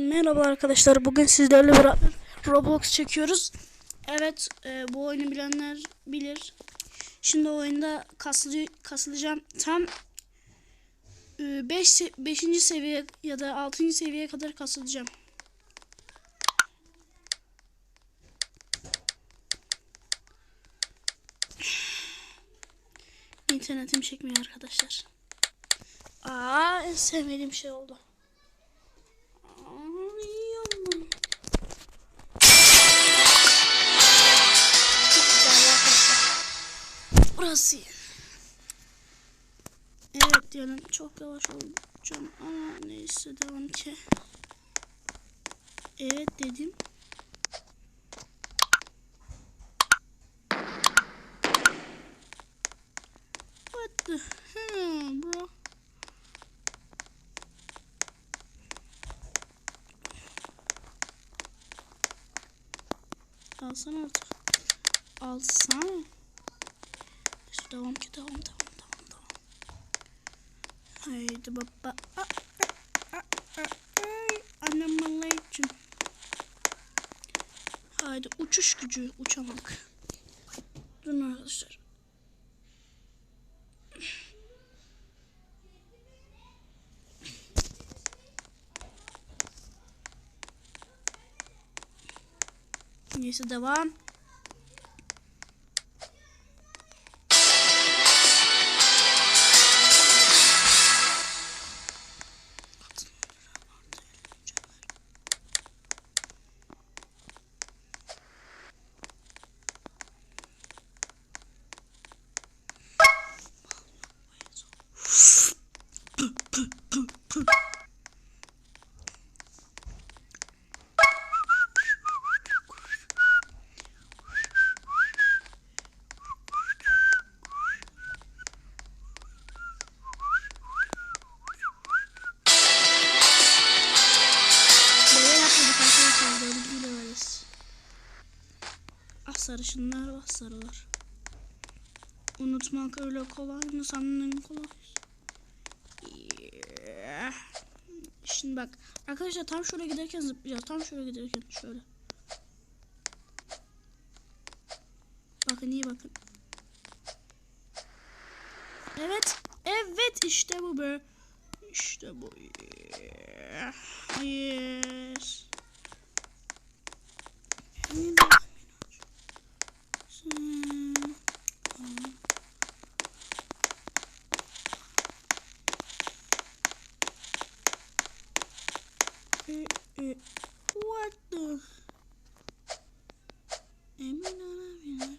Merhaba arkadaşlar. Bugün sizlerle beraber Roblox çekiyoruz. Evet, e, bu oyunu bilenler bilir. Şimdi oyunda kasılı, kasılacağım. Tam 5 5. seviye ya da 6. seviyeye kadar kasılacağım. İnternetim çekmiyor arkadaşlar. Aa, en sevmediğim şey oldu. Burası. Evet diyelim çok yavaş olacağım ama neyse devam ki. Evet dedim. What the hell bro? Alsana artık. Alsana. Devam ki devam devam devam devam. Haydi baba. Aa, aa, aa, ay. Annem için. Haydi uçuş gücü uçamak. Durun arkadaşlar. Neyse devam. Sarışınlar, ah sarılar. Unutmak öyle kolay mı sandın kolay? Şimdi bak arkadaşlar tam şuraya giderken zıplayacağız. Tam şuraya giderken şöyle. Bakın iyi bakın. Evet. Evet işte bu be. İşte bu. Yeah. Yes. What the? Emin olamıyorum.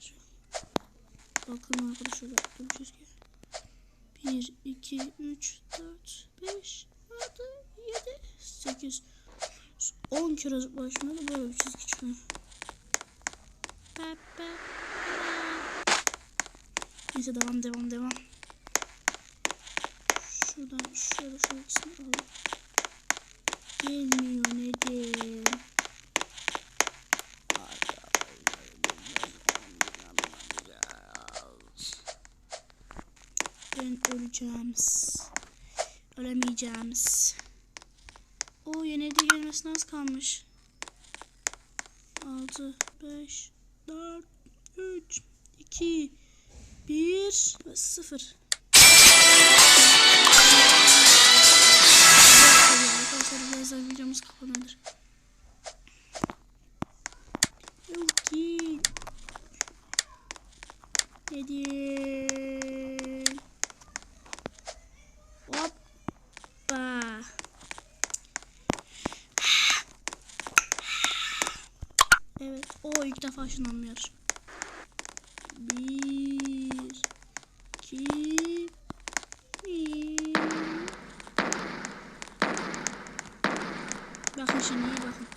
Bakın arkadaşlar yaptığım çizgi. 1, 2, 3, 4, 5, 6, 7, 8, 10 kere zıplaşmada böyle bir çizgi çıkıyor. Neyse devam devam devam. Şuradan şöyle şöyle ikisini alalım. Gelmiyor neden? Ben öleceğim. Ölemeyeceğim. O yenildi gelmesine az kalmış. 6, 5, 4, 3, 2, 1 ve 0. Evet. O ilk defa ışınlanmıyor. Bir. iki, bir. Bakın şimdi iyi bakın.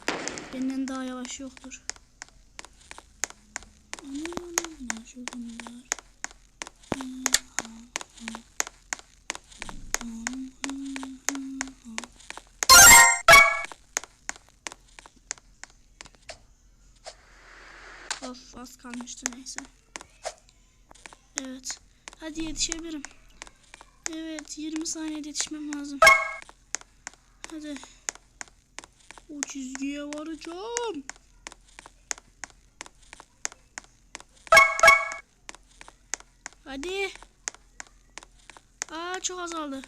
Benden daha yavaş yoktur. Aman aman ne kalmıştı neyse. Evet. Hadi yetişebilirim. Evet 20 saniyede yetişmem lazım. Hadi. O çizgiye varacağım. Hadi. Aa çok azaldı.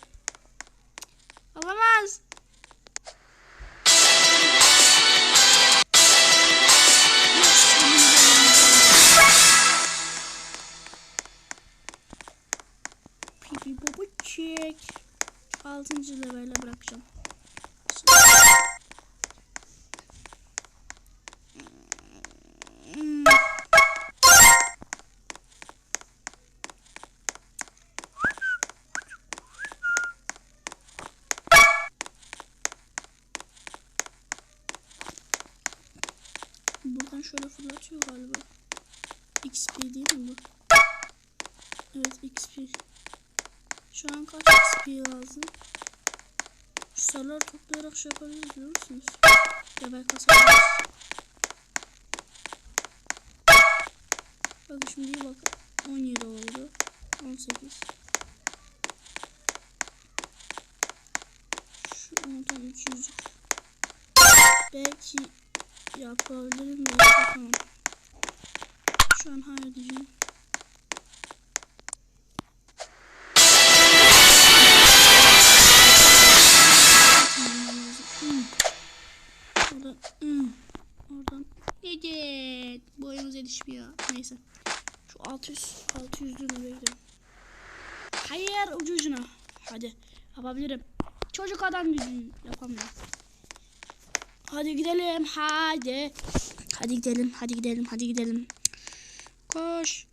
Alamaz. Şöyle fırlatıyor galiba. XP değil mi bu? Evet XP. Şu an kaç XP lazım? Şu sarıları toplayarak şey yapabiliriz biliyor musunuz? Level kasabiliriz. Bakın şimdi iyi bakın. 17 oldu. 18. Şu 10'dan 300. Belki yapabilirim belki yapamam. Şu an hayır diyeceğim. Hmm. Oradan, hmm. Oradan. Evet. Boyumuz yetişmiyor. Neyse. Şu 600 600 lira gidelim. Hayır ucu ucuna. Hadi yapabilirim. Çocuk adam gücü yapamıyorum. Hadi gidelim hadi. Hadi gidelim hadi gidelim hadi gidelim. Koş.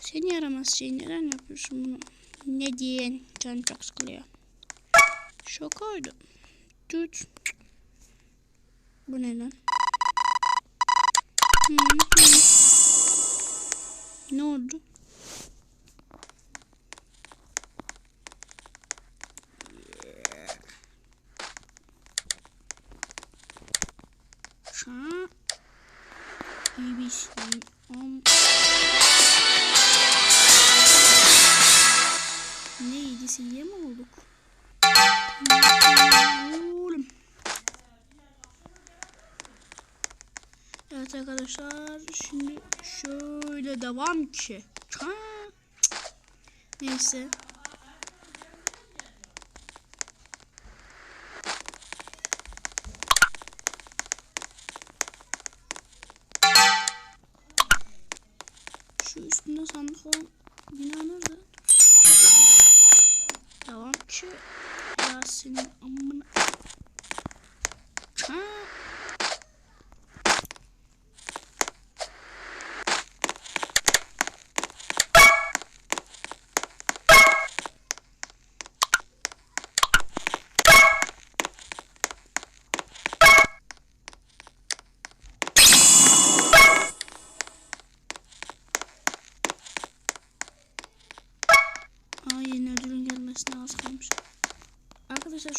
Seni yaramaz şey neden yapıyorsun bunu? Ne diyen can çok sıkılıyor. Şokaydı. Tut. Bu ne lan? Hı. Ne oldu? Şu an iyi bir şey. Am- Ne iyiydi seviye mi olduk? Oğlum. Evet arkadaşlar şimdi şöyle devam ki. Neyse. helpful.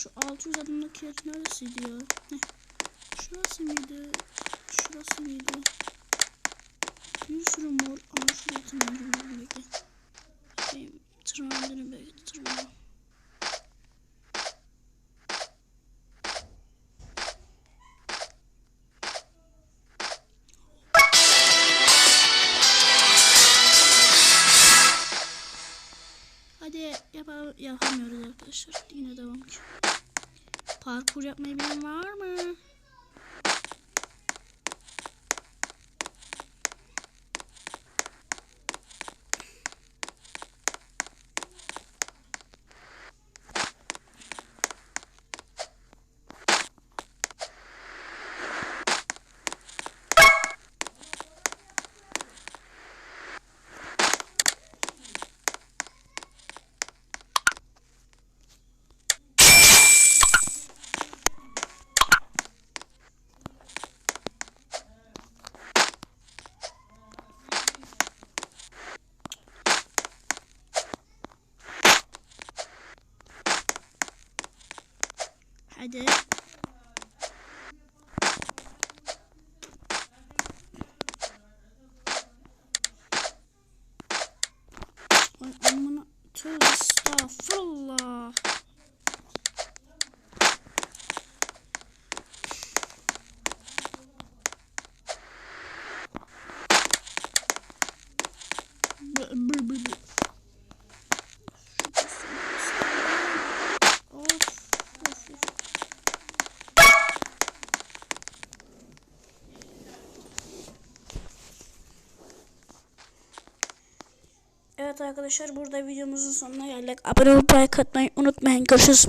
Şu 600 adımdaki yer neresiydi ya? Şurası mıydı? Şurası mıydı? Bir sürü mor ama şuraya tırmanıyorum bekle. Şey, tırmanıyorum bekle tırmanıyorum. Hadi yapa yapamıyoruz arkadaşlar. Yine devam ki. Parkur yapmayı bilen var mı? Hadi. Aman tövbe estağfurullah. Evet arkadaşlar burada videomuzun sonuna geldik. Abone olup like atmayı unutmayın. Görüşürüz.